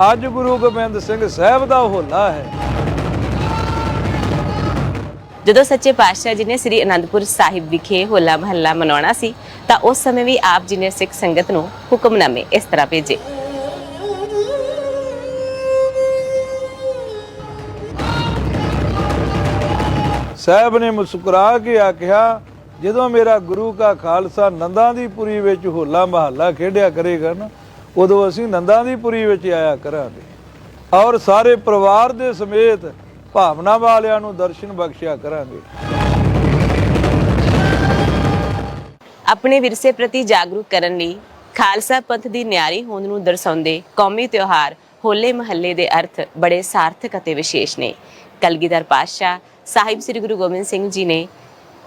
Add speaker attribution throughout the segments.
Speaker 1: ਅੱਜ ਗੁਰੂ ਗੋਬਿੰਦ ਸਿੰਘ ਸਾਹਿਬ ਦਾ ਹੋਲਾ ਹੈ।
Speaker 2: ਜਦੋਂ ਸੱਚੇ ਪਾਤਸ਼ਾਹ ਜੀ ਨੇ ਸ੍ਰੀ ਅਨੰਦਪੁਰ ਸਾਹਿਬ ਵਿਖੇ ਹੋਲਾ ਮਹੱਲਾ ਮਨਾਉਣਾ ਸੀ ਤਾਂ ਉਸ ਸਮੇਂ ਵੀ ਆਪ ਜੀ ਨੇ ਸਿੱਖ ਸੰਗਤ ਨੂੰ ਹੁਕਮਨਾਮੇ ਇਸ ਤਰ੍ਹਾਂ ਭੇਜੇ।
Speaker 1: ਸਾਹਿਬ ਨੇ ਮੁਸਕਰਾ ਕੇ ਆਖਿਆ ਜਦੋਂ ਮੇਰਾ ਗੁਰੂ ਕਾ ਖਾਲਸਾ ਨੰਦਾਂ ਦੀ ਪੁਰੀ ਵਿੱਚ ਹੋਲਾ ਮਹੱਲਾ ਖੇਡਿਆ ਕਰੇਗਾ ਨਾ ਉਦੋਂ ਅਸੀਂ ਨੰਦਾਂ ਦੀ ਪੁਰੀ ਵਿੱਚ ਆਇਆ ਕਰਾਂਗੇ। ਔਰ ਸਾਰੇ ਪਰਿਵਾਰ ਦੇ ਸਮੇਤ ਭਾਵਨਾ ਵਾਲਿਆਂ ਨੂੰ ਦਰਸ਼ਨ ਬਖਸ਼ਿਆ ਕਰਾਂਗੇ।
Speaker 2: ਆਪਣੇ ਵਿਰਸੇ ਪ੍ਰਤੀ ਜਾਗਰੂਕ ਕਰਨ ਲਈ ਖਾਲਸਾ ਪੰਥ ਦੀ ਨਿਆਰੀ ਹੋਂਦ ਨੂੰ ਦਰਸਾਉਂਦੇ ਕੌਮੀ ਤਿਉਹਾਰ ਹੋਲੇ ਮਹੱਲੇ ਦੇ ਅਰਥ ਬੜੇ ਸਾਰਥਕ ਅਤੇ ਵਿਸ਼ੇਸ਼ ਨੇ। ਕਲਗੀਧਰ ਪਾਤਸ਼ਾਹ ਸਾਹਿਬ ਸ੍ਰੀ ਗੁਰੂ ਗੋਬਿੰਦ ਸਿੰਘ ਜੀ ਨੇ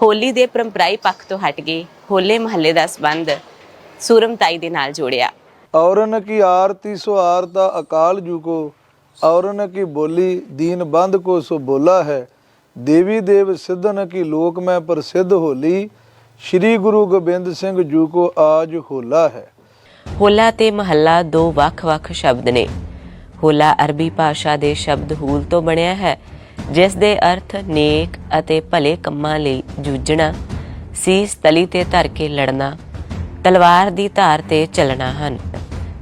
Speaker 2: ਹੋਲੀ ਦੇ ਪਰੰਪਰਾਈ ਪੱਖ ਤੋਂ ਹਟ ਕੇ ਹੋਲੇ ਮਹੱਲੇ ਦਾ ਸੰਬੰਧ ਸੂਰਮਤਾਈ ਦੇ ਨਾਲ ਜੋੜਿਆ।
Speaker 1: ਔਰਨ ਕੀ ਆਰਤੀ ਸੋ ਆਰਤਾ ਅਕਾਲ ਜੂ ਕੋ ਔਰਨ ਕੀ ਬੋਲੀ ਦੀਨ ਬੰਦ ਕੋ ਸੋ ਬੋਲਾ ਹੈ। ਦੇਵੀ ਦੇਵ ਸਿੱਧਨ ਕੀ ਲੋਕ ਮੈਂ ਪ੍ਰਸਿੱਧ ਹੋਲੀ, ਸ੍ਰੀ ਗੁਰੂ ਗੋਬਿੰਦ ਸਿੰਘ ਜੂ ਕੋ ਆਜ ਹੋਲਾ ਹੈ।
Speaker 2: ਹੋਲਾ ਤੇ ਮਹੱਲਾ ਦੋ ਵੱਖ-ਵੱਖ ਸ਼ਬਦ ਨੇ। ਹੋਲਾ ਅਰਬੀ ਭਾਸ਼ਾ ਦੇ ਸ਼ਬਦ ਹੂਲ ਤੋਂ ਬਣਿਆ ਹੈ, ਜਿਸ ਦੇ ਅਰਥ ਨੇਕ ਅਤੇ ਭਲੇ ਕੰਮਾਂ ਲਈ ਜੂਝਣਾ, ਸੀਸ ਤਲੀ ਤੇ ਧਰ ਕੇ ਲੜਨਾ, ਤਲਵਾਰ ਦੀ ਧਾਰ ਤੇ ਚੱਲਣਾ ਹਨ।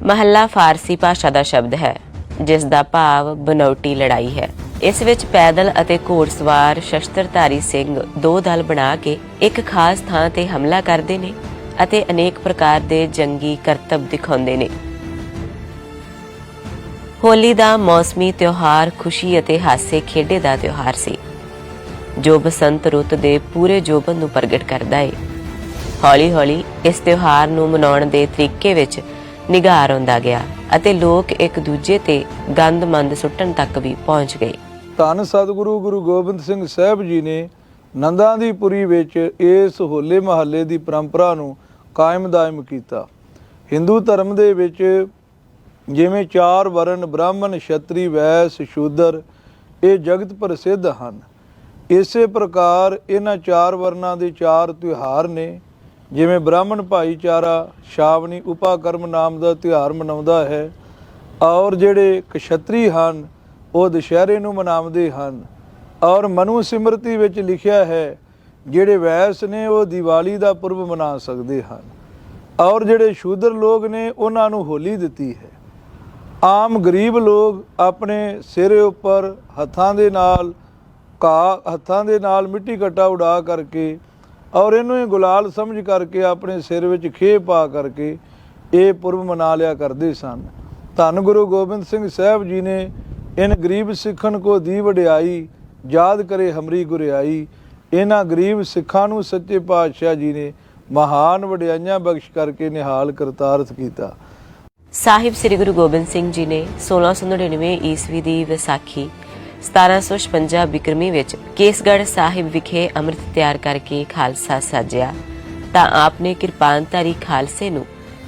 Speaker 2: ਮਹੱਲਾ ਫਾਰਸੀ ਭਾਸ਼ਾ ਦਾ ਸ਼ਬਦ ਹੈ, ਜਿਸ ਦਾ ਭਾਵ ਬਨੌਟੀ ਲੜਾਈ ਹੈ। ਇਸ ਵਿੱਚ ਪੈਦਲ ਅਤੇ ਘੋੜਸਵਾਰ ਸ਼ਸਤਰਧਾਰੀ ਸਿੰਘ ਦੋ ਦਲ ਬਣਾ ਕੇ ਇੱਕ ਖਾਸ ਥਾਂ ਤੇ ਹਮਲਾ ਕਰਦੇ ਨੇ ਅਤੇ ਅਨੇਕ ਪ੍ਰਕਾਰ ਦੇ ਜੰਗੀ ਕਰਤੱਵ ਦਿਖਾਉਂਦੇ ਨੇ। ਹੋਲੀ ਦਾ ਮੌਸਮੀ ਤਿਉਹਾਰ ਖੁਸ਼ੀ ਅਤੇ ਹਾਸੇ ਖੇਡੇ ਦਾ ਤਿਉਹਾਰ ਸੀ, ਜੋ ਬਸੰਤ ਰੁੱਤ ਦੇ ਪੂਰੇ ਜੋਬਨ ਨੂੰ ਪ੍ਰਗਟ ਕਰਦਾ ਹੈ ਹੌਲੀ-ਹੌਲੀ ਇਸ ਤਿਉਹਾਰ ਨੂੰ ਮਨਾਉਣ ਦੇ ਤਰੀਕੇ ਵਿੱਚ ਨਿਗਾਰ ਆਉਂਦਾ ਗਿਆ ਅਤੇ ਲੋਕ ਇੱਕ ਦੂਜੇ ਤੇ ਗੰਦ-ਮੰਦ ਸੁੱਟਣ ਤੱਕ ਵੀ ਪਹੁੰਚ ਗਏ।
Speaker 1: ਧੰਨ ਸਤਿਗੁਰੂ ਗੁਰੂ ਗੋਬਿੰਦ ਸਿੰਘ ਸਾਹਿਬ ਜੀ ਨੇ ਨੰਦਾਂ ਦੀ ਪੁਰੀ ਵਿੱਚ ਇਸ ਹੋਲੇ ਮਹੱਲੇ ਦੀ ਪਰੰਪਰਾ ਨੂੰ ਕਾਇਮ ਦਾਇਮ ਕੀਤਾ। ਹਿੰਦੂ ਧਰਮ ਦੇ ਵਿੱਚ ਜਿਵੇਂ ਚਾਰ ਵਰਨ ਬ੍ਰਾਹਮਣ, ਛਤਰੀ, ਵੈਸ, ਸ਼ੂਦਰ, ਇਹ ਜਗਤ ਪ੍ਰਸਿੱਧ ਹਨ। ਇਸੇ ਪ੍ਰਕਾਰ ਇਹਨਾਂ ਚਾਰ ਵਰਨਾਂ ਦੇ ਚਾਰ ਤਿਉਹਾਰ ਨੇ ਜਿਵੇਂ ਬ੍ਰਾਹਮਣ ਭਾਈਚਾਰਾ ਸ਼ਾਵਨੀ ਉਪਾਕਰਮ ਨਾਮ ਦਾ ਤਿਉਹਾਰ ਮਨਾਉਂਦਾ ਹੈ, ਔਰ ਜਿਹੜੇ ਕਸ਼ਤਰੀ ਹਨ, ਉਹ ਦੁਸ਼ਹਿਰੇ ਨੂੰ ਮਨਾਉਂਦੇ ਹਨ। ਔਰ ਮਨੂ ਸਿਮਰਤੀ ਵਿੱਚ ਲਿਖਿਆ ਹੈ, ਜਿਹੜੇ ਵੈਸ ਨੇ, ਉਹ ਦੀਵਾਲੀ ਦਾ ਪੁਰਬ ਮਨਾ ਸਕਦੇ ਹਨ। ਔਰ ਜਿਹੜੇ ਸ਼ੂਦਰ ਲੋਕ ਨੇ, ਉਹਨਾਂ ਨੂੰ ਹੋਲੀ ਦਿੱਤੀ ਹੈ। ਆਮ ਗਰੀਬ ਲੋਕ ਆਪਣੇ ਸਿਰ ਉੱਪਰ ਹੱਥਾਂ ਦੇ ਨਾਲ ਕਾ ਹੱਥਾਂ ਦੇ ਨਾਲ ਮਿੱਟੀ ਘੱਟਾ ਉਡਾ ਕਰਕੇ ਔਰ ਇਹਨੂੰ ਇਹ ਗੁਲਾਲ ਸਮਝ ਕਰਕੇ ਆਪਣੇ ਸਿਰ ਵਿੱਚ ਖੇਹ ਪਾ ਕਰਕੇ ਇਹ ਪੁਰਬ ਮਨਾ ਲਿਆ ਕਰਦੇ ਸਨ। ਧੰਨ ਗੁਰੂ ਗੋਬਿੰਦ ਸਿੰਘ ਸਾਹਿਬ ਜੀ ਨੇ ਇਨ ਗਰੀਬ ਸਿੱਖਣ ਕੋ ਦੀ ਵਡਿਆਈ, ਯਾਦ ਕਰੇ ਹਮਰੀ ਗੁਰਿਆਈ। ਇਹਨਾਂ ਗਰੀਬ ਸਿੱਖਾਂ ਨੂੰ ਸੱਚੇ ਪਾਤਸ਼ਾਹ ਜੀ ਨੇ ਮਹਾਨ ਵਡਿਆਈਆਂ ਬਖਸ਼ ਕਰਕੇ ਨਿਹਾਲ ਕਰਤਾਰਥ ਕੀਤਾ।
Speaker 2: ਸਾਹਿਬ ਸ੍ਰੀ ਗੁਰੂ ਗੋਬਿੰਦ ਸਿੰਘ ਜੀ ਨੇ 1699 ਈਸਵੀ ਦੀ ਵਿਸਾਖੀ 1756 ਬਿਕਰਮੀ ਵਿੱਚ ਕੇਸਗੜ੍ਹ ਸਾਹਿਬ ਵਿਖੇ ਅੰਮ੍ਰਿਤ ਤਿਆਰ ਕਰਕੇ ਖਾਲਸਾ ਸਾਜਿਆ। ਤਾਂ ਆਪਨੇ ਕਿਰਪਾਨਧਾਰੀ ਖਾਲਸੇ ਨੂੰ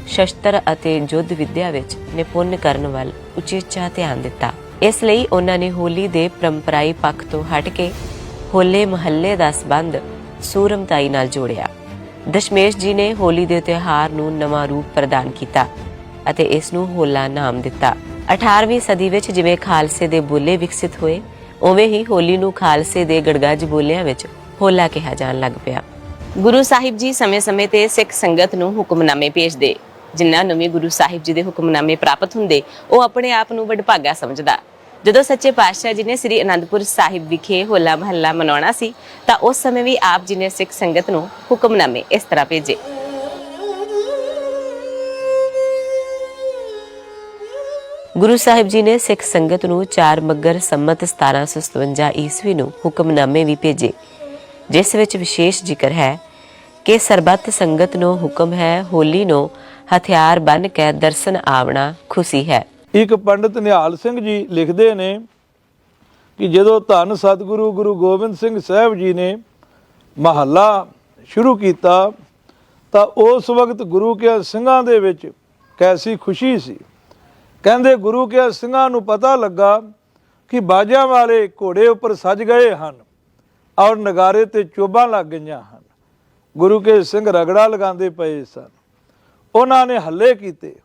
Speaker 2: ਸ਼ਸਤਰ ਅਤੇ ਯੁੱਧ ਵਿਦਿਆ ਵਿੱਚ ਨਿਪੁੰਨ ਕਰਨ ਵੱਲ ਉਚੇਚਾ ਧਿਆਨ ਦਿੱਤਾ। ਇਸ ਲਈ ਉਹਨਾਂ ਨੇ ਹੋਲੀ ਦੇ ਪਰੰਪਰਾਈ ਪੱਖ ਤੋਂ ਹਟ ਕੇ ਹੋਲੇ ਮਹੱਲੇ ਦਾ ਸਬੰਧ ਸੂਰਮਤਾਈ ਨਾਲ ਜੋੜਿਆ। ਦਸ਼ਮੇਸ਼ ਜੀ ਨੇ ਹੋਲੀ ਦੇ ਤਿਉਹਾਰ ਨੂੰ ਨਵਾਂ ਰੂਪ ਪ੍ਰਦਾਨ ਕੀਤਾ। ਅਤੇ ਇਸ ਨੂੰ ਹੋਲਾ ਨਾਮ ਦਿੱਤਾ। 18ਵੀਂ ਸਦੀ ਵਿੱਚ ਜਿਵੇਂ ਖਾਲਸੇ ਦੇ ਬੋਲੇ ਵਿਕਸਿਤ ਹੋਏ, ਉਵੇਂ ਹੀ ਹੋਲੀ ਨੂੰ ਖਾਲਸੇ ਦੇ ਗੜਗੱਜ ਬੋਲਿਆਂ ਵਿੱਚ ਹੋਲਾ ਕਿਹਾ ਜਾਣ ਲੱਗ ਪਿਆ। ਗੁਰੂ ਸਾਹਿਬ ਜੀ ਸਮੇਂ-ਸਮੇਂ ਤੇ ਸਿੱਖ ਸੰਗਤ ਨੂੰ ਹੁਕਮਨਾਮੇ ਭੇਜਦੇ। ਜਿਨ੍ਹਾਂ ਨੂੰ ਵੀ ਗੁਰੂ ਸਾਹਿਬ ਜੀ ਦੇ ਹੁਕਮਨਾਮੇ ਪ੍ਰਾਪਤ ਹੁੰਦੇ, ਉਹ ਆਪਣੇ ਆਪ ਨੂੰ ਵਡਭਾਗਾ ਸਮਝਦਾ। ਜਦੋਂ ਸੱਚੇ ਪਾਤਸ਼ਾਹ ਜੀ ਨੇ ਸ੍ਰੀ ਅਨੰਦਪੁਰ ਸਾਹਿਬ ਵਿਖੇ ਹੋਲਾ ਮਹੱਲਾ ਮਨਾਉਣਾ ਸੀ, ਤਾਂ ਉਸ ਸਮੇਂ ਵੀ ਆਪ ਜੀ ਨੇ ਸਿੱਖ ਸੰਗਤ ਨੂੰ ਹੁਕਮਨਾਮੇ ਇਸ ਤਰ੍ਹਾਂ ਭੇਜੇ। ਗੁਰੂ ਸਾਹਿਬ ਜੀ ਨੇ ਸਿੱਖ ਸੰਗਤ ਨੂੰ 4 ਮੱਗਰ ਸੰਮਤ 1757 ਈਸਵੀ ਨੂੰ ਹੁਕਮਨਾਮੇ ਵੀ ਭੇਜੇ, ਜਿਸ ਵਿੱਚ ਵਿਸ਼ੇਸ਼ ਜ਼ਿਕਰ ਹੈ ਕਿ ਸਰਬੱਤ ਸੰਗਤ ਨੂੰ ਹੁਕਮ ਹੈ, ਹੋਲੀ ਨੂੰ ਹਥਿਆਰ ਬਨ ਕੇ ਦਰਸ਼ਨ ਆਵਣਾ ਖੁਸ਼ੀ ਹੈ।
Speaker 1: ਇੱਕ ਪੰਡਿਤ ਨਿਹਾਲ ਸਿੰਘ ਜੀ ਲਿਖਦੇ ਨੇ ਕਿ ਜਦੋਂ ਧੰਨ ਸਤਿਗੁਰੂ ਗੁਰੂ ਗੋਬਿੰਦ ਸਿੰਘ ਸਾਹਿਬ ਜੀ ਨੇ ਮਹੱਲਾ ਸ਼ੁਰੂ ਕੀਤਾ, ਤਾਂ ਉਸ ਵਕਤ ਗੁਰੂ ਕੇ ਸਿੰਘਾਂ ਦੇ ਵਿੱਚ ਕੈਸੀ ਖੁਸ਼ੀ ਸੀ। ਕਹਿੰਦੇ ਗੁਰੂ ਕੇ ਸਿੰਘਾਂ ਨੂੰ ਪਤਾ ਲੱਗਾ ਕਿ ਬਾਜਾਂ ਵਾਲੇ ਘੋੜੇ ਉੱਪਰ ਸਜ ਗਏ ਹਨ ਔਰ ਨਗਾਰੇ ਤੇ ਚੋਬਾਂ ਲੱਗ ਗਈਆਂ ਹਨ। ਗੁਰੂ ਕੇ ਸਿੰਘ ਰਗੜਾ ਲਗਾਉਂਦੇ ਪਏ ਸਨ। ਉਹਨਾਂ ਨੇ ਹੱਲੇ ਕੀਤੇ।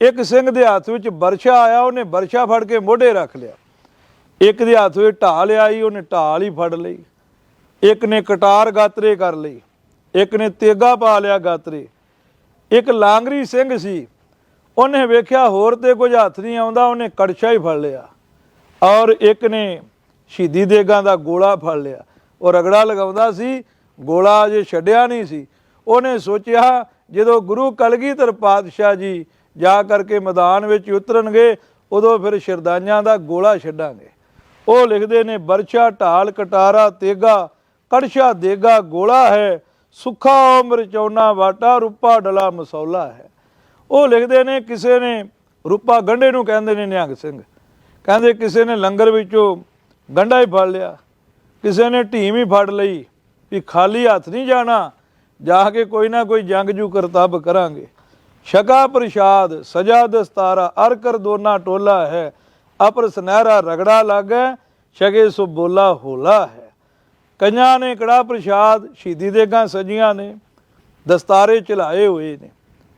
Speaker 1: ਇੱਕ ਸਿੰਘ ਦੇ ਹੱਥ ਵਿੱਚ ਬਰਛਾ ਆਇਆ, ਉਹਨੇ ਬਰਛਾ ਫੜ ਕੇ ਮੋਢੇ ਰੱਖ ਲਿਆ। ਇੱਕ ਦੇ ਹੱਥ ਵਿੱਚ ਢਾਲ ਆਈ, ਉਹਨੇ ਢਾਲ ਹੀ ਫੜ ਲਈ। ਇੱਕ ਨੇ ਕਟਾਰ ਗਾਤਰੇ ਕਰ ਲਈ। ਇੱਕ ਨੇ ਤੇਗਾ ਪਾ ਲਿਆ ਗਾਤਰੇ। ਇੱਕ ਲਾਂਗਰੀ ਸਿੰਘ ਸੀ। ਉਹਨੇ ਵੇਖਿਆ ਹੋਰ ਤੇ ਕੁਝ ਹੱਥ ਨਹੀਂ ਆਉਂਦਾ, ਉਹਨੇ ਕੜਛਾ ਹੀ ਫੜ ਲਿਆ। ਔਰ ਇੱਕ ਨੇ ਸ਼ਹੀਦੀ ਦੇਗਾ ਦਾ ਗੋਲਾ ਫੜ ਲਿਆ। ਉਹ ਰਗੜਾ ਲਗਾਉਂਦਾ ਸੀ, ਗੋਲਾ ਜੇ ਛੱਡਿਆ ਨਹੀਂ ਸੀ। ਉਹਨੇ ਸੋਚਿਆ, ਜਦੋਂ ਗੁਰੂ ਕਲਗੀਧਰ ਪਾਤਸ਼ਾਹ ਜੀ ਜਾ ਕਰਕੇ ਮੈਦਾਨ ਵਿੱਚ ਉਤਰਨਗੇ, ਉਦੋਂ ਫਿਰ ਸ਼ਰਦਾਈਆਂ ਦਾ ਗੋਲਾ ਛੱਡਾਂਗੇ। ਉਹ ਲਿਖਦੇ ਨੇ, ਬਰਛਾ, ਢਾਲ, ਕਟਾਰਾ, ਤੇਗਾ, ਕੜਛਾ, ਦੇਗਾ, ਗੋਲਾ ਹੈ, ਸੁੱਖਾ ਉਮਰ ਚੌਨਾ, ਵਾਟਾ, ਰੂਪਾ, ਡਲਾ, ਮਸੌਲਾ ਹੈ। ਉਹ ਲਿਖਦੇ ਨੇ, ਕਿਸੇ ਨੇ ਰੂਪਾ ਗੰਢੇ ਨੂੰ ਕਹਿੰਦੇ ਨੇ, ਨਿਹੰਗ ਸਿੰਘ। ਕਹਿੰਦੇ ਕਿਸੇ ਨੇ ਲੰਗਰ ਵਿੱਚੋਂ ਗੰਢਾ ਹੀ ਫੜ ਲਿਆ। ਕਿਸੇ ਨੇ ਢੀਮ ਹੀ ਫੜ ਲਈ ਵੀ ਖਾਲੀ ਹੱਥ ਨਹੀਂ ਜਾਣਾ, ਜਾ ਕੇ ਕੋਈ ਨਾ ਕੋਈ ਜੰਗ ਜੂ ਕਰਤੱਬ ਕਰਾਂਗੇ। ਸ਼ਕਾ ਪ੍ਰਸ਼ਾਦ, ਸਜਾ ਦਸਤਾਰਾ, ਅਰ ਕਰ ਦੋਨਾ ਟੋਲਾ ਹੈ। ਅਪਰ ਸੁਨਹਿਰਾ ਰਗੜਾ ਲਾਗੈ, ਸ਼ਗੇ ਸੋ ਬੋਲਾ ਹੋਲਾ ਹੈ। ਕਈਆਂ ਨੇ ਕੜਾ ਪ੍ਰਸ਼ਾਦ, ਸ਼ਹੀਦੀ ਦੇਗਾਂ ਸਜੀਆਂ ਨੇ, ਦਸਤਾਰੇ ਚਲਾਏ ਹੋਏ ਨੇ।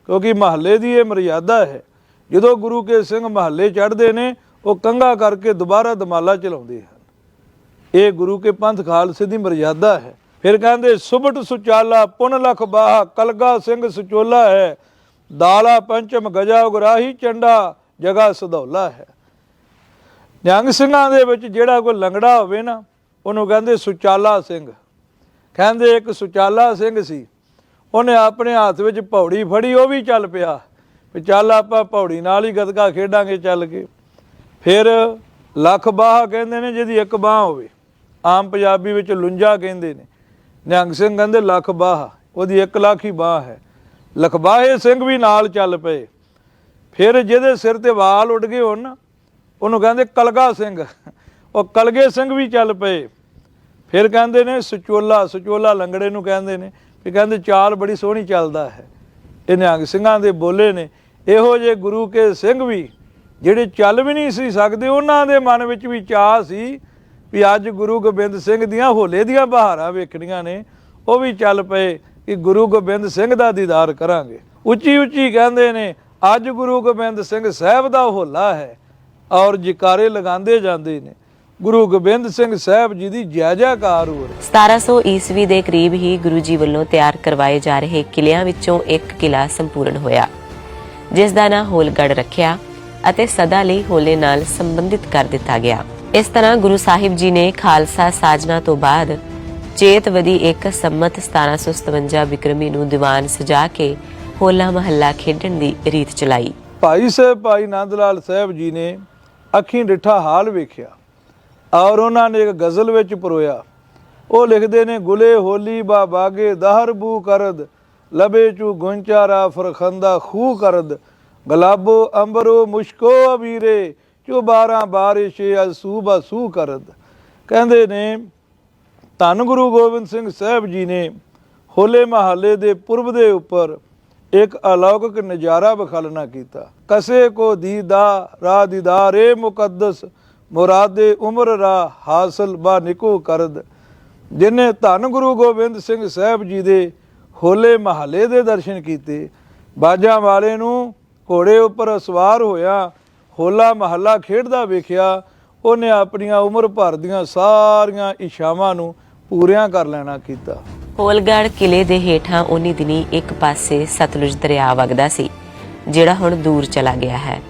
Speaker 1: ਕਿਉਂਕਿ ਮਹੱਲੇ ਦੀ ਇਹ ਮਰਿਆਦਾ ਹੈ। ਜਦੋਂ ਗੁਰੂ ਕੇ ਸਿੰਘ ਮਹੱਲੇ ਚੜ੍ਹਦੇ ਨੇ, ਉਹ ਕੰਗਾ ਕਰਕੇ ਦੁਬਾਰਾ ਦਮਾਲਾ ਚਲਾਉਂਦੇ ਹਨ। ਇਹ ਗੁਰੂ ਕੇ ਪੰਥ ਖਾਲਸੇ ਦੀ ਮਰਿਆਦਾ ਹੈ। ਫਿਰ ਕਹਿੰਦੇ ਸੁਬਟ ਸੁਚਾਲਾ, ਪੁਨ ਲਖ ਬਾਹ, ਕਲਗਾ ਸਿੰਘ ਸੁਚੋਲਾ ਹੈ। ਦਾਲਾ ਪੰਚਮ ਗਜਾ ਉਗਰਾਹੀ, ਚੰਡਾ ਜਗਾ ਸਦੌਲਾ ਹੈ। ਨਿਹੰਗ ਸਿੰਘਾਂ ਦੇ ਵਿੱਚ ਜਿਹੜਾ ਕੋਈ ਲੰਗੜਾ ਹੋਵੇ ਨਾ, ਉਹਨੂੰ ਕਹਿੰਦੇ ਸੁਚਾਲਾ ਸਿੰਘ। ਕਹਿੰਦੇ ਇੱਕ ਸੁਚਾਲਾ ਸਿੰਘ ਸੀ। ਉਹਨੇ ਆਪਣੇ ਹੱਥ ਵਿੱਚ ਪੌੜੀ ਫੜੀ, ਉਹ ਵੀ ਚੱਲ ਪਿਆ। ਵੀ ਚੱਲ ਆਪਾਂ ਪੌੜੀ ਨਾਲ ਹੀ ਗਦਕਾ ਖੇਡਾਂਗੇ ਚੱਲ ਕੇ। ਫਿਰ ਲੱਖ ਬਾਹ ਕਹਿੰਦੇ ਨੇ ਜਿਹਦੀ ਇੱਕ ਬਾਹ ਹੋਵੇ। ਆਮ ਪੰਜਾਬੀ ਵਿੱਚ ਲੁੰਜਾ ਕਹਿੰਦੇ ਨੇ। ਨਿਹੰਗ ਸਿੰਘ ਕਹਿੰਦੇ ਲੱਖ ਬਾਹ, ਉਹਦੀ ਇੱਕ ਲੱਖ ਹੀ ਬਾਹ ਹੈ। ਲਖਬਾਹੇ ਸਿੰਘ ਵੀ ਨਾਲ ਚੱਲ ਪਏ। ਫਿਰ ਜਿਹਦੇ ਸਿਰ ਤੇ ਵਾਲ ਉੱਡ ਗਏ ਹੋਣ ਨਾ, ਉਹਨੂੰ ਕਹਿੰਦੇ ਕਲਗਾ ਸਿੰਘ। ਉਹ ਕਲਗੇ ਸਿੰਘ ਵੀ ਚੱਲ ਪਏ। ਫਿਰ ਕਹਿੰਦੇ ਨੇ ਸਚੋਲਾ ਸਚੋਲਾ ਲੰਗੜੇ ਨੂੰ ਕਹਿੰਦੇ ਨੇ। ਵੀ ਕਹਿੰਦੇ ਚਾਲ ਬੜੀ ਸੋਹਣੀ ਚੱਲਦਾ ਹੈ। ਇਹ ਨਿਹੰਗ ਸਿੰਘਾਂ ਦੇ ਬੋਲੇ ਨੇ। ਇਹੋ ਜੇ ਗੁਰੂ ਕੇ ਸਿੰਘ ਵੀ ਜਿਹੜੇ ਚੱਲ ਵੀ ਨਹੀਂ ਸੀ ਸਕਦੇ, ਉਹਨਾਂ ਦੇ ਮਨ ਵਿੱਚ ਵੀ ਚਾਹ ਸੀ ਵੀ ਅੱਜ ਗੁਰੂ ਗੋਬਿੰਦ ਸਿੰਘ ਦੀਆਂ ਹੋਲੇ ਦੀਆਂ ਬਹਾਰਾਂ ਵੇਖਣੀਆਂ ਨੇ। ਉਹ ਵੀ ਚੱਲ ਪਏ ਕਿ ਗੁਰੂ ਗੋਬਿੰਦ ਸਿੰਘ ਦਾ ਦੀਦਾਰ ਕਰਾਂਗੇ। ਉੱਚੀ ਉੱਚੀ ਕਹਿੰਦੇ ਨੇ, ਅੱਜ ਗੁਰੂ ਗੋਬਿੰਦ ਸਿੰਘ ਸਾਹਿਬ ਦਾ ਹੋਲਾ ਹੈ ਔਰ ਜਕਾਰੇ ਲਗਾਉਂਦੇ ਜਾਂਦੇ ਨੇ। ਗੁਰੂ ਗੋਬਿੰਦ ਸਿੰਘ ਸਾਹਿਬ ਜੀ ਦੀ ਜੈ ਜੈਕਾਰ ਹੋ ਰਹੀ
Speaker 2: 1700 ਈਸਵੀ ਦੇ ਕਰੀਬ ਹੀ ਗੁਰੂ ਜੀ ਵੱਲੋਂ ਤਿਆਰ ਕਰਵਾਏ ਜਾ ਰਹੇ ਕਿਲਿਆਂ ਵਿੱਚੋਂ ਇੱਕ ਕਿਲਾ ਸੰਪੂਰਨ ਹੋਇਆ ਜਿਸ ਦਾ ਨਾਂ ਹੋਲਗੜ ਰੱਖਿਆ ਅਤੇ ਸਦਾ ਲਈ ਹੋਲੇ ਨਾਲ ਸੰਬੰਧਿਤ ਕਰ ਦਿੱਤਾ ਗਿਆ। ਇਸ ਤਰ੍ਹਾਂ ਗੁਰੂ ਸਾਹਿਬ ਜੀ ਨੇ ਖਾਲਸਾ ਸਾਜਨਾ ਤੋਂ ਬਾਅਦ ਚੇਤਵਦੀ ਇੱਕ ਸੰਮਤ 1757 ਬਿਕਰਮੀ ਨੂੰ ਦੀਵਾਨ ਸਜਾ ਕੇ ਹੋਲਾ ਮਹੱਲਾ ਖੇਡਣ ਦੀ ਰੀਤ ਚਲਾਈ।
Speaker 1: ਭਾਈ ਸਾਹਿਬ ਭਾਈ ਨੰਦ ਲਾਲ ਸਾਹਿਬ ਜੀ ਨੇ ਅੱਖੀਂ ਡਿੱਠਾ ਹਾਲ ਵੇਖਿਆ। ਔਰ ਉਹਨਾਂ ਨੇ ਇੱਕ ਗਜ਼ਲ ਵਿੱਚ ਪਰੋਇਆ, ਉਹ ਲਿਖਦੇ ਨੇ, ਗੁਲੇ ਹੋਲੀ ਬਾ ਬਾਗੇ ਦਹਰ ਬੂ ਕਰਦ, ਲਬੇ ਚੂ ਗੁੰਚਾਰਾ ਫਰਖੰਦਾ ਖੂ ਕਰਦ, ਗਲਾਬੋ ਅੰਬਰੋ ਮੁਸ਼ਕੋ ਅਬੀਰੇ ਚੂ ਬਾਰਾਂ ਬਾਰਿਸ਼ੇ ਸੂਬਾ ਸੂ ਕਰਦ। ਕਹਿੰਦੇ ਨੇ, ਧੰਨ ਗੁਰੂ ਗੋਬਿੰਦ ਸਿੰਘ ਸਾਹਿਬ ਜੀ ਨੇ ਹੋਲੇ ਮਹੱਲੇ ਦੇ ਪੁਰਬ ਦੇ ਉੱਪਰ ਇੱਕ ਅਲੌਕਿਕ ਨਜ਼ਾਰਾ ਬਖਾਲਣਾ ਕੀਤਾ। ਕਸੇ ਕੋ ਦੀਦਾ ਰਾ ਦੀਦਾਰੇ ਮੁਕੱਦਸ ਮੁਰਾਦੇ ਉਮਰ ਰਾ ਹਾਸਲ ਬਾ ਨਿਕੋ ਕਰਦ। ਜਿਨੇ ਧੰਨ ਗੁਰੂ ਗੋਬਿੰਦ ਸਿੰਘ ਸਾਹਿਬ ਜੀ ਦੇ ਹੋਲੇ ਮਹੱਲੇ ਦੇ ਦਰਸ਼ਨ ਕੀਤੇ, ਬਾਜਾਂ ਵਾਲੇ ਨੂੰ ਘੋੜੇ ਉੱਪਰ ਸਵਾਰ ਹੋਇਆ, ਹੋਲਾ ਮਹੱਲਾ ਖੇਡਦਾ ਵੇਖਿਆ, ਉਹਨੇ ਆਪਣੀਆਂ ਉਮਰ ਭਰ ਦੀਆਂ ਸਾਰੀਆਂ ਇਸ਼ਾਵਾਂ ਨੂੰ ਪੂਰੀਆਂ ਕਰ ਲੈਣਾ ਕੀਤਾ।
Speaker 2: ਹੋਲਗੜ ਕਿਲੇ ਦੇ ਹੇਠਾਂ ਉਨੀ ਦਿਨੀ ਇੱਕ ਪਾਸੇ ਸਤਲੁਜ ਦਰਿਆ ਵਗਦਾ ਸੀ, ਜਿਹੜਾ ਹੁਣ ਦੂਰ ਚਲਾ ਗਿਆ ਹੈ।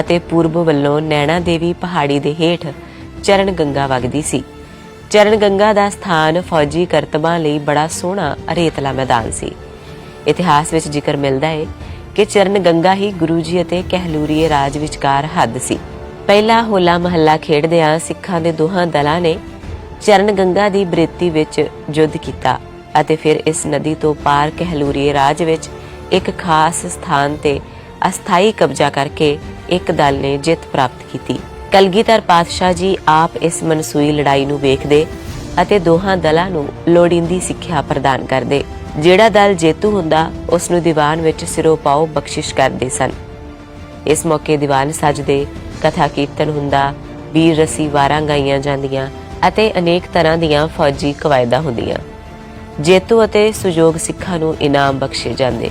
Speaker 2: ਅਤੇ ਪੂਰਬ ਵੱਲੋਂ ਨੈਣਾ ਦੇਵੀ ਪਹਾੜੀ ਦੇ ਹੇਠ ਚਰਨ ਗੰਗਾ ਵਗਦੀ ਸੀ। ਚਰਨ ਗੰਗਾ ਦਾ ਸਥਾਨ ਫੌਜੀ ਕਰਤਬਾਂ ਲਈ ਬੜਾ ਸੋਹਣਾ ਰੇਤਲਾ ਮੈਦਾਨ ਸੀ। ਇਤਿਹਾਸ ਵਿੱਚ ਜ਼ਿਕਰ ਮਿਲਦਾ ਹੈ ਕਿ ਚਰਨ ਗੰਗਾ ਹੀ ਗੁਰੂ ਜੀ ਅਤੇ ਕਹਿਲੂਰੀਏ ਰਾਜ ਵਿਚਕਾਰ ਹੱਦ ਸੀ। ਪਹਿਲਾ ਹੋਲਾ ਮਹੱਲਾ ਖੇਡਦਿਆਂ ਸਿੱਖਾਂ ਦੇ ਦੋਹਾਂ ਦਲਾਂ ਨੇ ਚਰਨ ਗੰਗਾ ਦੀ ਬ੍ਰਿਤੀ ਵਿੱਚ ਯੁੱਧ ਕੀਤਾ ਅਤੇ ਫਿਰ ਇਸ ਨਦੀ ਤੋਂ ਪਾਰ ਕਹਿਲੂਰੀਏ ਰਾਜ ਵਿੱਚ ਇੱਕ ਖਾਸ ਸਥਾਨ ਤੇ ਅਸਥਾਈ ਕਬਜ਼ਾ ਕਰਕੇ ਇੱਕ ਦਲ ਨੇ ਜਿੱਤ ਪ੍ਰਾਪਤ ਕੀਤੀ। ਕਲਗੀਧਰ ਪਾਤਸ਼ਾਹ ਜੀ ਆਪ ਇਸ ਮਨਸੂਈ ਲੜਾਈ ਨੂੰ ਵੇਖਦੇ ਅਤੇ ਦੋਹਾਂ ਦਲਾਂ ਨੂੰ ਲੋੜੀਂਦੀ ਸਿੱਖਿਆ ਪ੍ਰਦਾਨ ਕਰਦੇ। ਜਿਹੜਾ ਦਲ ਜੇਤੂ ਹੁੰਦਾ, ਉਸ ਨੂੰ ਦੀਵਾਨ ਵਿੱਚ ਸਿਰੋਂ ਪਾਓ ਬਖਸ਼ਿਸ਼ ਕਰਦੇ ਸਨ। ਇਸ ਮੌਕੇ ਦੀਵਾਨ ਸਜਦੇ ਕਥਾ ਕੀਰਤਨ ਹੁੰਦਾ, ਵੀਰ ਰਸੀ ਵਾਰਾਂ ਗਾਈਆਂ ਜਾਂਦੀਆਂ ਅਤੇ ਅਨੇਕ ਤਰ੍ਹਾਂ ਦੀਆਂ ਫੌਜੀ ਕਵਾਇਦਾਂ ਹੁੰਦੀਆਂ। ਜੇਤੂ ਅਤੇ ਸੁਯੋਗ ਸਿੱਖਾਂ ਨੂੰ ਇਨਾਮ ਬਖਸ਼ੇ ਜਾਂਦੇ।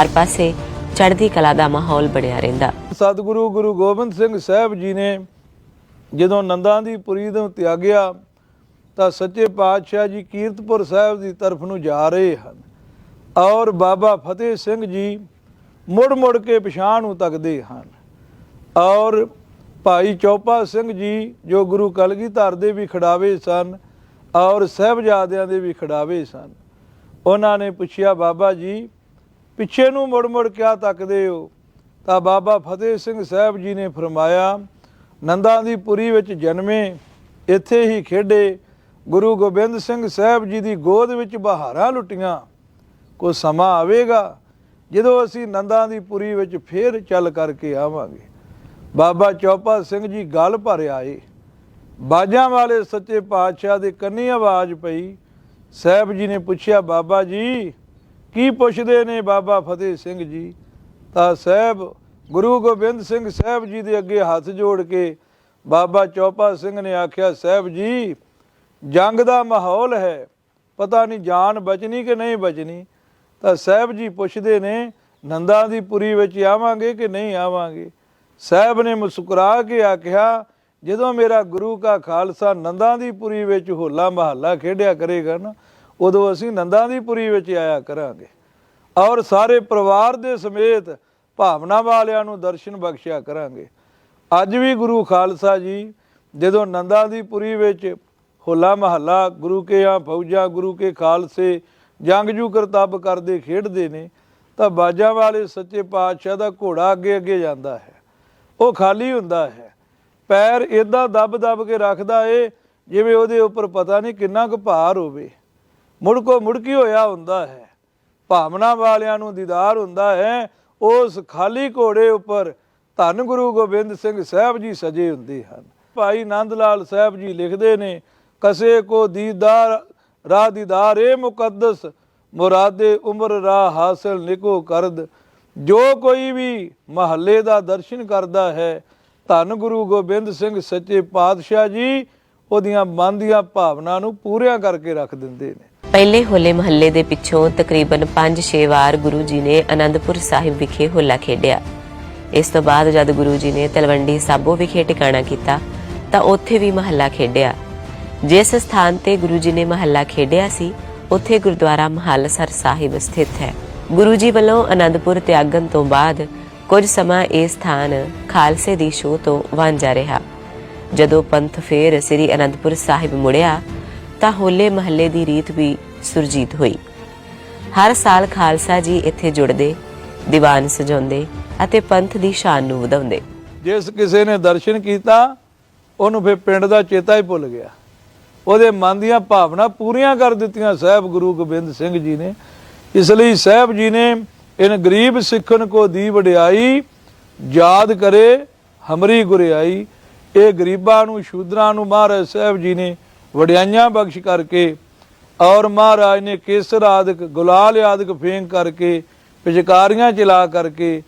Speaker 2: ਹਰ ਪਾਸੇ ਚੜ੍ਹਦੀ ਕਲਾ ਦਾ ਮਾਹੌਲ ਬਣਿਆ ਰਹਿੰਦਾ।
Speaker 1: ਸਤਿਗੁਰੂ ਗੁਰੂ ਗੋਬਿੰਦ ਸਿੰਘ ਸਾਹਿਬ ਜੀ ਨੇ ਜਦੋਂ ਨੰਦਾਂ ਦੀ ਪੁਰੀ ਤੋਂ ਤਿਆਗਿਆ, ਤਾਂ ਸੱਚੇ ਪਾਤਸ਼ਾਹ ਜੀ ਕੀਰਤਪੁਰ ਸਾਹਿਬ ਦੀ ਤਰਫ ਨੂੰ ਜਾ ਰਹੇ ਹਨ ਔਰ ਬਾਬਾ ਫਤਿਹ ਸਿੰਘ ਜੀ ਮੁੜ ਮੁੜ ਕੇ ਪਛਾਣ ਨੂੰ ਤੱਕਦੇ ਹਨ ਔਰ ਭਾਈ ਚੌਪਾ ਸਿੰਘ ਜੀ ਜੋ ਗੁਰੂ ਕਲਗੀਧਰ ਦੇ ਵੀ ਖੜਾਵੇ ਸਨ ਔਰ ਸਾਹਿਬਜ਼ਾਦਿਆਂ ਦੇ ਵੀ ਖੜਾਵੇ ਸਨ, ਉਹਨਾਂ ਨੇ ਪੁੱਛਿਆ, ਬਾਬਾ ਜੀ ਪਿੱਛੇ ਨੂੰ ਮੁੜ ਮੁੜ ਕਿਆ ਤੱਕਦੇ ਹੋ? ਤਾਂ ਬਾਬਾ ਫਤਿਹ ਸਿੰਘ ਸਾਹਿਬ ਜੀ ਨੇ ਫਰਮਾਇਆ, ਨੰਦਾਂ ਦੀ ਪੁਰੀ ਵਿੱਚ ਜਨਮੇ, ਇੱਥੇ ਹੀ ਖੇਡੇ। ਗੁਰੂ ਗੋਬਿੰਦ ਸਿੰਘ ਸਾਹਿਬ ਜੀ ਦੀ ਗੋਦ ਵਿੱਚ ਬਹਾਰਾਂ ਲੁੱਟੀਆਂ। ਕੋ ਸਮਾਂ ਆਵੇਗਾ ਜਦੋਂ ਅਸੀਂ ਨੰਦਾਂ ਦੀ ਪੁਰੀ ਵਿੱਚ ਫੇਰ ਚੱਲ ਕਰਕੇ ਆਵਾਂਗੇ। ਬਾਬਾ ਚੌਪਾ ਸਿੰਘ ਜੀ ਗੱਲ ਭਰ ਆਏ। ਬਾਜਾਂ ਵਾਲੇ ਸੱਚੇ ਪਾਤਸ਼ਾਹ ਦੇ ਕੰਨੀ ਆਵਾਜ਼ ਪਈ। ਸਾਹਿਬ ਜੀ ਨੇ ਪੁੱਛਿਆ, ਬਾਬਾ ਜੀ ਕੀ ਪੁੱਛਦੇ ਨੇ ਬਾਬਾ ਫਤਿਹ ਸਿੰਘ ਜੀ? ਤਾਂ ਸਾਹਿਬ, ਗੁਰੂ ਗੋਬਿੰਦ ਸਿੰਘ ਸਾਹਿਬ ਜੀ ਦੇ ਅੱਗੇ ਹੱਥ ਜੋੜ ਕੇ ਬਾਬਾ ਚੌਪਾ ਸਿੰਘ ਨੇ ਆਖਿਆ, ਸਾਹਿਬ ਜੀ, ਜੰਗ ਦਾ ਮਾਹੌਲ ਹੈ। ਪਤਾ ਨਹੀਂ ਜਾਨ ਬਚਣੀ ਕਿ ਨਹੀਂ ਬਚਣੀ? ਤਾਂ ਸਾਹਿਬ ਜੀ ਪੁੱਛਦੇ ਨੇ, ਨੰਦਾ ਦੀ ਪੁਰੀ ਵਿੱਚ ਆਵਾਂਗੇ ਕਿ ਨਹੀਂ ਆਵਾਂਗੇ? ਸਾਹਿਬ ਨੇ ਮੁਸਕਰਾ ਕੇ ਆਖਿਆ, ਜਦੋਂ ਮੇਰਾ ਗੁਰੂ ਕਾ ਖਾਲਸਾ ਨੰਦਾਂ ਦੀ ਪੁਰੀ ਵਿੱਚ ਹੋਲਾ ਮਹੱਲਾ ਖੇਡਿਆ ਕਰੇਗਾ ਨਾ ਉਦੋਂ ਅਸੀਂ ਨੰਦਾਂ ਦੀ ਪੁਰੀ ਵਿੱਚ ਆਇਆ ਕਰਾਂਗੇ। ਔਰ ਸਾਰੇ ਪਰਿਵਾਰ ਦੇ ਸਮੇਤ ਭਾਵਨਾ ਵਾਲਿਆਂ ਨੂੰ ਦਰਸ਼ਨ ਬਖਸ਼ਿਆ ਕਰਾਂਗੇ। ਅੱਜ ਵੀ ਗੁਰੂ ਖਾਲਸਾ ਜੀ ਜਦੋਂ ਨੰਦਾਂ ਦੀ ਪੁਰੀ ਵਿੱਚ ਹੋਲਾ ਮਹੱਲਾ, ਗੁਰੂ ਕੇ ਆ ਫੌਜਾਂ, ਗੁਰੂ ਕੇ ਖਾਲਸੇ ਜੰਗਜੂ ਕਰਤੱਬ ਕਰਦੇ ਖੇਡਦੇ ਨੇ, ਤਾਂ ਬਾਜਾਂ ਵਾਲੇ ਸੱਚੇ ਪਾਤਸ਼ਾਹ ਦਾ ਘੋੜਾ ਅੱਗੇ ਅੱਗੇ ਜਾਂਦਾ ਹੈ। ਉਹ ਖਾਲੀ ਹੁੰਦਾ ਹੈ। ਪੈਰ ਇਦਾਂ ਦੱਬ ਦੱਬ ਕੇ ਰੱਖਦਾ ਏ, ਜਿਵੇਂ ਉਹਦੇ ਉੱਪਰ ਪਤਾ ਨਹੀਂ ਕਿੰਨਾ ਕੁ ਭਾਰ ਹੋਵੇ। ਮੁੜਕੋ ਮੁੜਕੀ ਹੋਇਆ ਹੁੰਦਾ ਹੈ। ਭਾਵਨਾ ਵਾਲਿਆਂ ਨੂੰ ਦੀਦਾਰ ਹੁੰਦਾ ਹੈ। ਉਸ ਖਾਲੀ ਘੋੜੇ ਉੱਪਰ ਧੰਨ ਗੁਰੂ ਗੋਬਿੰਦ ਸਿੰਘ ਸਾਹਿਬ ਜੀ ਸਜੇ ਹੁੰਦੇ ਹਨ। ਭਾਈ ਨੰਦ ਲਾਲ ਸਾਹਿਬ ਜੀ ਲਿਖਦੇ ਨੇ, ਕਸੇ ਕੋ ਦੀਦਾਰ, ਰਾਹ ਦੀਦਾਰ ਏ ਮੁਕੱਦਸ, ਮੁਰਾਦੇ ਉਮਰ ਰਾਹ ਹਾਸਲ ਨਿਕੋ ਕਰਦ। ਜੋ ਕੋਈ ਵੀ ਮਹੱਲੇ ਦਾ ਦਰਸ਼ਨ ਕਰਦਾ ਹੈ, ਧੰਨ ਗੁਰੂ ਗੋਬਿੰਦ ਸਿੰਘ ਸੱਚੇ ਪਾਤਸ਼ਾਹ ਜੀ, ਉਹਦੀਆਂ ਮਨ ਦੀਆਂ ਭਾਵਨਾ ਨੂੰ ਪੂਰੀਆਂ ਕਰਕੇ ਰੱਖ ਦਿੰਦੇ ਨੇ।
Speaker 2: ਪਹਿਲੇ ਹੋਲੇ ਮਹੱਲੇ ਦੇ ਪਿੱਛੋਂ ਤਕਰੀਬਨ 5-6 ਵਾਰ ਗੁਰੂ ਜੀ ਨੇ ਅਨੰਦਪੁਰ ਸਾਹਿਬ ਵਿਖੇ ਹੋਲਾ ਖੇਡਿਆ। ਇਸ ਤੋਂ ਬਾਅਦ ਜਦ ਗੁਰੂ ਜੀ ਨੇ ਤਲਵੰਡੀ ਸਾਬੋ ਵਿਖੇ ਟਿਕਾਣਾ ਕੀਤਾ, ਤਾਂ ਉੱਥੇ ਵੀ ਮਹੱਲਾ ਖੇਡਿਆ। ਜਿਸ ਸਥਾਨ ਤੇ ਗੁਰੂ ਜੀ ਨੇ ਮਹੱਲਾ ਖੇਡਿਆ ਸੀ, ਉੱਥੇ ਗੁਰਦੁਆਰਾ ਮਹੱਲਸਰ ਸਾਹਿਬ ਸਥਿਤ ਹੈ। ਗੁਰੂ ਜੀ ਵੱਲੋਂ ਅਨੰਦਪੁਰ ਤਿਆਗਣ ਤੋਂ ਬਾਅਦ ਕੁਝ ਸਮਾਂ ਇਹ ਸਥਾਨ ਖਾਲਸੇ ਦੀ ਸ਼ੋਅ ਤੋਂ ਵਾਂਝਾ ਰਿਹਾ। ਜਦੋਂ ਪੰਥ ਫੇਰ ਸ੍ਰੀ ਅਨੰਦਪੁਰ ਸਾਹਿਬ ਮੁੜਿਆ ਤਾਂ ਹੋਲੇ ਮਹੱਲੇ ਦੀ ਰੀਤ ਵੀ ਸੁਰਜੀਤ ਹੋਈ। ਹਰ ਸਾਲ ਖਾਲਸਾ ਜੀ ਇੱਥੇ ਜੁੜਦੇ, ਦੀਵਾਨ ਸਜਾਉਂਦੇ ਅਤੇ ਪੰਥ ਦੀ ਸ਼ਾਨ ਨੂੰ ਵਧਾਉਂਦੇ।
Speaker 1: ਜਿਸ ਕਿਸੇ ਨੇ ਦਰਸ਼ਨ ਕੀਤਾ, ਉਹਨੂੰ ਫਿਰ ਪਿੰਡ ਦਾ ਚੇਤਾ ਹੀ ਭੁੱਲ ਗਿਆ। ਉਹਦੇ ਮਨ ਦੀਆਂ ਭਾਵਨਾ ਪੂਰੀਆਂ ਕਰ ਦਿੱਤੀਆਂ ਸਾਹਿਬ ਗੁਰੂ ਗੋਬਿੰਦ ਸਿੰਘ ਜੀ ਨੇ। ਇਸ ਲਈ ਸਾਹਿਬ ਜੀ ਨੇ ਇਨ ਗਰੀਬ ਸਿੱਖਨ ਕੋ ਦੀ ਵਡਿਆਈ, ਯਾਦ ਕਰੇ ਹਮਰੀ ਗੁਰਿਆਈ। ਇਹ ਗਰੀਬਾਂ ਨੂੰ, ਸ਼ੂਦਰਾਂ ਨੂੰ ਮਹਾਰਾਜ ਸਾਹਿਬ ਜੀ ਨੇ ਵਡਿਆਈਆਂ ਬਖਸ਼ ਕਰਕੇ ਔਰ ਮਹਾਰਾਜ ਨੇ ਕੇਸਰ ਆਦਿਕ ਗੁਲਾਲ ਆਦਿਕ ਫੇਂਕ ਕਰਕੇ, ਪਿਚਕਾਰੀਆਂ ਚਲਾ ਕਰਕੇ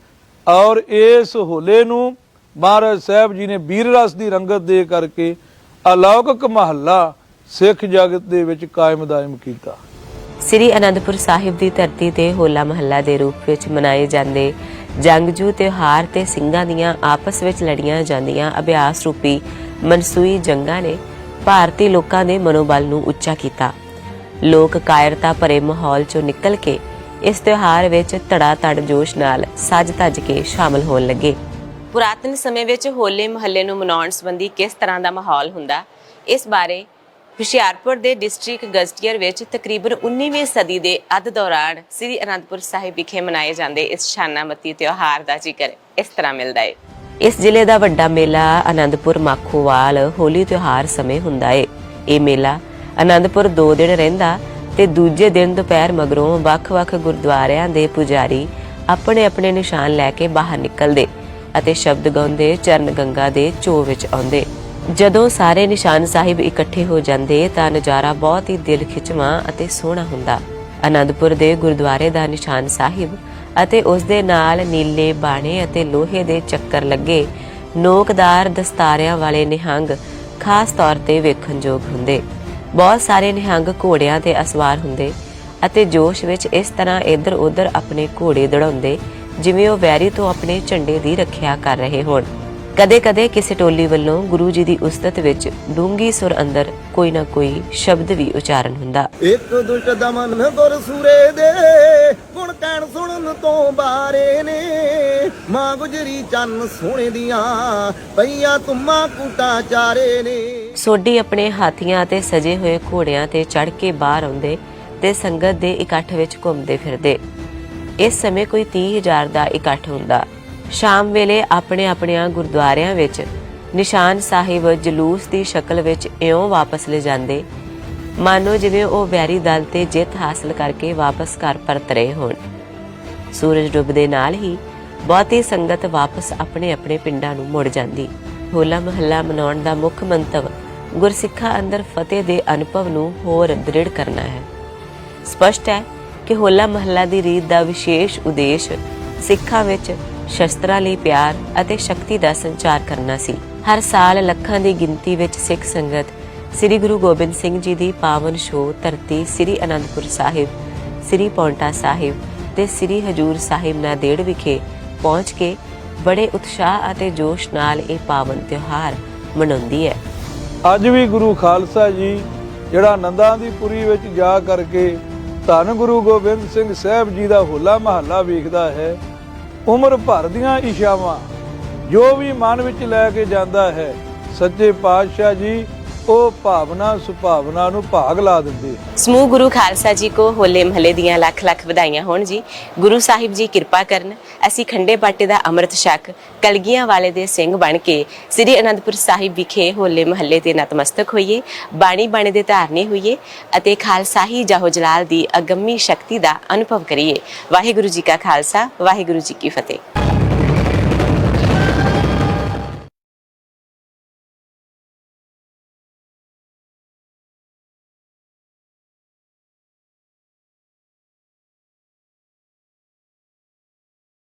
Speaker 1: ਔਰ ਇਸ ਹੋਲੇ ਨੂੰ ਮਹਾਰਾਜ ਸਾਹਿਬ ਜੀ ਨੇ ਵੀਰ ਰਸ ਦੀ ਰੰਗਤ ਦੇ ਕਰਕੇ ਅਲੌਕਿਕ ਮਹੱਲਾ ਸਿੱਖ ਜਗਤ ਦੇ ਵਿੱਚ ਕਾਇਮ ਦਾਇਮ ਕੀਤਾ।
Speaker 2: ਸ੍ਰੀ ਅਨੰਦਪੁਰ ਸਾਹਿਬ ਦੀ ਧਰਤੀ ਤੇ ਹੋਲਾ ਮਹੱਲਾ ਦੇ ਰੂਪ ਵਿੱਚ ਮਨਾਏ ਜਾਂਦੇ ਜੰਗਜੂ ਤਿਉਹਾਰ ਤੇ ਸਿੰਘਾਂ ਦੀਆਂ ਆਪਸ ਵਿੱਚ ਲੜੀਆਂ ਜਾਂਦੀਆਂ ਅਭਿਆਸ ਰੂਪੀ ਮਨਸੂਈ ਜੰਗਾਂ ਨੇ ਭਾਰਤੀ ਲੋਕਾਂ ਦੇ ਮਨੋਬਲ ਨੂੰ ਉੱਚਾ ਕੀਤਾ। ਲੋਕ ਕਾਇਰਤਾ ਭਰੇ ਮਾਹੌਲ ਚੋਂ ਨਿਕਲ ਕੇ ਇਸ ਤਿਉਹਾਰ ਵਿੱਚ ਧੜਾ ਧੜ ਜੋਸ਼ ਨਾਲ ਸੱਜ ਧੱਜ ਕੇ ਸ਼ਾਮਲ ਹੋਣ ਲੱਗੇ। ਪੁਰਾਤਨ ਸਮੇਂ ਵਿੱਚ ਹੋਲੇ ਮਹੱਲੇ ਨੂੰ ਮਨਾਉਣ ਸੰਬੰਧੀ ਕਿਸ ਤਰ੍ਹਾਂ ਦਾ ਮਾਹੌਲ ਹੁੰਦਾ, ਇਸ ਬਾਰੇ ਹੁਸ਼ਿਆਰਪੁਰ ਦੇ ਡਿਸਟ੍ਰਿਕਟ ਗਜ਼ਟੀਅਰ ਵਿੱਚ ਤਕਰੀਬਨ 19ਵੀਂ ਸਦੀ ਦੇ ਅੱਧ ਦੌਰਾਨ ਸ੍ਰੀ ਅਨੰਦਪੁਰ ਸਾਹਿਬ ਵਿਖੇ ਮਨਾਏ ਜਾਂਦੇ ਇਸ ਸ਼ਾਨਾਮਤੀ ਤਿਉਹਾਰ ਦਾ ਜ਼ਿਕਰ ਇਸ ਤਰ੍ਹਾਂ ਮਿਲਦਾ ਹੈ ਇਸ ਜ਼ਿਲ੍ਹੇ ਦਾ ਵੱਡਾ ਮੇਲਾ ਅਨੰਦਪੁਰ ਮਾਖੋਵਾਲ ਹੋਲੀ ਤਿਉਹਾਰ ਸਮੇਂ ਹੁੰਦਾ ਹੈ ਇਹ ਮੇਲਾ ਅਨੰਦਪੁਰ 2 ਦਿਨ ਰਹਿੰਦਾ ਤੇ ਦੂਜੇ ਦਿਨ ਦੁਪਹਿਰ ਮਗਰੋਂ ਵੱਖ-ਵੱਖ ਗੁਰਦੁਆਰਿਆਂ ਦੇ ਪੁਜਾਰੀ ਆਪਣੇ ਆਪਣੇ ਨਿਸ਼ਾਨ ਲੈ ਕੇ ਬਾਹਰ ਨਿਕਲਦੇ ਅਤੇ ਸ਼ਬਦ ਗਾਉਂਦੇ, ਚਰਨ ਗੰਗਾ ਦੇ ਚੋ ਵਿੱਚ ਆਉਂਦੇ। ਜਦੋਂ ਸਾਰੇ ਨਿਸ਼ਾਨ ਸਾਹਿਬ ਇਕੱਠੇ ਹੋ ਜਾਂਦੇ ਤਾਂ ਨਜ਼ਾਰਾ ਬਹੁਤ ਹੀ ਦਿਲ ਖਿੱਚਵਾ ਅਤੇ ਸੋਹਣਾ ਹੁੰਦਾ। ਅਨੰਦਪੁਰ ਦੇ ਗੁਰਦੁਆਰੇ ਦਾ ਨਿਸ਼ਾਨ ਸਾਹਿਬ ਅਤੇ ਉਸ ਦੇ ਨਾਲ ਨੀਲੇ ਬਾਣੇ ਅਤੇ ਲੋਹੇ ਦੇ ਚੱਕਰ ਲੱਗੇ। ਨੋਕਦਾਰ ਦਸਤਾਰਿਆਂ ਵਾਲੇ ਨਿਹੰਗ ਖਾਸ ਤੌਰ ਤੇ ਵੇਖਣਯੋਗ ਹੁੰਦੇ। ਬਹੁਤ ਸਾਰੇ ਨਿਹੰਗ ਘੋੜਿਆਂ ਤੇ ਅਸਵਾਰ ਹੁੰਦੇ ਅਤੇ ਜੋਸ਼ ਵਿੱਚ ਇਸ ਤਰ੍ਹਾਂ ਇੱਧਰ ਉੱਧਰ ਆਪਣੇ ਘੋੜੇ ਦੜਾਉਂਦੇ, ਜਿਵੇਂ ਉਹ ਵੈਰੀ ਤੋਂ ਆਪਣੇ ਝੰਡੇ ਦੀ ਰੱਖਿਆ ਕਰ ਰਹੇ ਹੋਣ। ਕਦੇ-ਕਦੇ ਕਿਸੇ ਟੋਲੀ ਵੱਲੋਂ ਗੁਰੂ ਜੀ ਦੀ ਉਸਤਤ ਵਿੱਚ ਡੂੰਗੀ ਸੁਰ ਅੰਦਰ ਕੋਈ ਨਾ ਕੋਈ ਸ਼ਬਦ ਵੀ ਉਚਾਰਨ ਹੁੰਦਾ।
Speaker 3: ਇੱਕ ਦੁਸ਼ਟ ਦਮਨ ਗੁਰ ਸੂਰੇ ਦੇ ਗੁਣ ਕਹਿਣ ਸੁਣਨ ਤੋਂ ਬਾਰੇ ਨੇ। ਮਾਂ ਗੁਜਰੀ ਚੰਨ ਸੋਹਣੇ ਦੀਆਂ ਪਈਆਂ ਤੁਮਾਂ ਕੂਟਾਂ ਚਾਰੇ ਨੇ।
Speaker 2: ਸੋਢੀ ਆਪਣੇ ਹਾਥੀਆਂ ਤੇ ਸਜੇ ਹੋਏ ਘੋੜਿਆਂ ਤੇ ਚੜ ਕੇ ਬਾਹਰ ਆਉਂਦੇ ਤੇ ਸੰਗਤ ਦੇ ਇਕੱਠ ਵਿੱਚ ਘੁੰਮਦੇ ਫਿਰਦੇ। ਇਸ ਸਮੇਂ ਕੋਈ 30000 ਦਾ ਇਕੱਠ ਹੁੰਦਾ। ਸ਼ਾਮ ਵੇਲੇ ਆਪਣੇ ਆਪਣਿਆਂ ਗੁਰਦੁਆਰਿਆਂ ਵਿੱਚ ਨਿਸ਼ਾਨ ਸਾਹਿਬ ਜਲੂਸ ਦੀ ਸ਼ਕਲ ਵਿੱਚ ਇਉਂ ਵਾਪਸ ਲੈ ਜਾਂਦੇ, ਮਾਨੋ ਜਿਵੇਂ ਉਹ ਵੈਰੀ ਦਲ ਤੇ ਜਿੱਤ ਹਾਸਲ ਕਰਕੇ ਵਾਪਸ ਘਰ ਪਰਤ ਰਹੇ ਹੋਣ। ਸੂਰਜ ਡੁੱਬਦੇ ਨਾਲ ਹੀ ਬਹੁਤੀ ਸੰਗਤ ਵਾਪਸ ਆਪਣੇ ਆਪਣੇ ਪਿੰਡਾਂ ਨੂੰ ਮੁੜ ਜਾਂਦੀ। ਹੋਲਾ ਮਹੱਲਾ ਮਨਾਉਣ ਦਾ ਮੁੱਖ ਮੰਤਵ ਗੁਰਸਿੱਖਾਂ ਅੰਦਰ ਫਤਿਹ ਦੇ ਅਨੁਭਵ ਨੂੰ ਹੋਰ ਦ੍ਰਿੜ ਕਰਨਾ ਹੈ। ਸਪਸ਼ਟ ਹੈ ਕਿ ਹੋਲਾ ਮਹੱਲਾ ਦੀ ਰੀਤ ਦਾ ਵਿਸ਼ੇਸ਼ ਉਦੇਸ਼ ਸਿੱਖਾਂ ਵਿੱਚ ਸ਼ਸਤਰਾਂ ਲਈ ਪਿਆਰ ਅਤੇ ਸ਼ਕਤੀ ਦਾ ਸੰਚਾਰ ਕਰਨਾ ਸੀ। ਹਰ ਸਾਲ ਲੱਖਾਂ ਦੀ ਗਿਣਤੀ ਵਿੱਚ ਸਿੱਖ ਸੰਗਤ ਸ੍ਰੀ ਗੁਰੂ ਗੋਬਿੰਦ ਸਿੰਘ ਜੀ ਦੀ ਪਾਵਨ ਸ਼ੋਅ ਧਰਤੀ ਸ੍ਰੀ ਅਨੰਦਪੁਰ ਸਾਹਿਬ, ਸ੍ਰੀ ਪੌਂਟਾ ਸਾਹਿਬ ਤੇ ਸ੍ਰੀ ਹਜੂਰ ਸਾਹਿਬ ਨਾਂਦੇੜ ਵਿਖੇ ਪਹੁੰਚ ਕੇ ਬੜੇ ਉਤਸ਼ਾਹ ਅਤੇ ਜੋਸ਼ ਨਾਲ ਇਹ ਪਾਵਨ ਤਿਉਹਾਰ ਮਨਾਉਂਦੀ ਹੈ।
Speaker 1: ਅੱਜ ਵੀ ਗੁਰੂ ਖਾਲਸਾ ਜੀ, ਜਿਹੜਾ ਨੰਦਾਂ ਦੀ ਪੁਰੀ ਵਿੱਚ ਜਾ ਕਰਕੇ ਧੰਨ ਗੁਰੂ ਗੋਬਿੰਦ ਸਿੰਘ ਸਾਹਿਬ ਜੀ ਦਾ ਹੋਲਾ ਮਹੱਲਾ ਵੇਖਦਾ ਹੈ ਉਮਰ ਭਰ ਦੀਆਂ ਇਸ਼ਾਵਾਂ ਜੋ ਵੀ ਮਨ ਵਿੱਚ ਲੈ ਕੇ ਜਾਂਦਾ ਹੈ, ਸੱਚੇ ਪਾਤਸ਼ਾਹ ਜੀ ਉਹ ਭਾਵਨਾ ਸੁਭਾਵਨਾ ਨੂੰ ਭਾਗ ਲਾ ਦਿੰਦੇ।
Speaker 2: ਸਮੂਹ ਗੁਰੂ ਖਾਲਸਾ ਜੀ ਕੋ ਹੋਲੇ ਮਹੱਲੇ ਦੀਆਂ ਲੱਖ ਲੱਖ ਵਧਾਈਆਂ ਹੋਣ ਜੀ। ਗੁਰੂ ਸਾਹਿਬ ਜੀ ਕਿਰਪਾ ਕਰਨ, ਅਸੀਂ ਖੰਡੇ ਬਾਟੇ ਦਾ ਅੰਮ੍ਰਿਤ ਛਕ, ਕਲਗੀਆਂ ਵਾਲੇ ਦੇ ਸਿੰਘ ਬਣ ਕੇ ਸ੍ਰੀ ਅਨੰਦਪੁਰ ਸਾਹਿਬ ਵਿਖੇ ਹੋਲੇ ਮਹੱਲੇ ਤੇ ਨਤਮਸਤਕ ਹੋਈਏ, ਬਾਣੀ ਬਾਣੇ ਦੇ ਧਾਰਨੀ ਹੋਈਏ ਅਤੇ ਖਾਲਸਾਹੀ ਜਾਹੋ ਜਲਾਲ ਦੀ ਅਗੰਮੀ ਸ਼ਕਤੀ ਦਾ ਅਨੁਭਵ ਕਰੀਏ। ਵਾਹਿਗੁਰੂ ਜੀ ਕਾ ਖਾਲਸਾ, ਵਾਹਿਗੁਰੂ ਜੀ ਕੀ ਫਤਿਹ।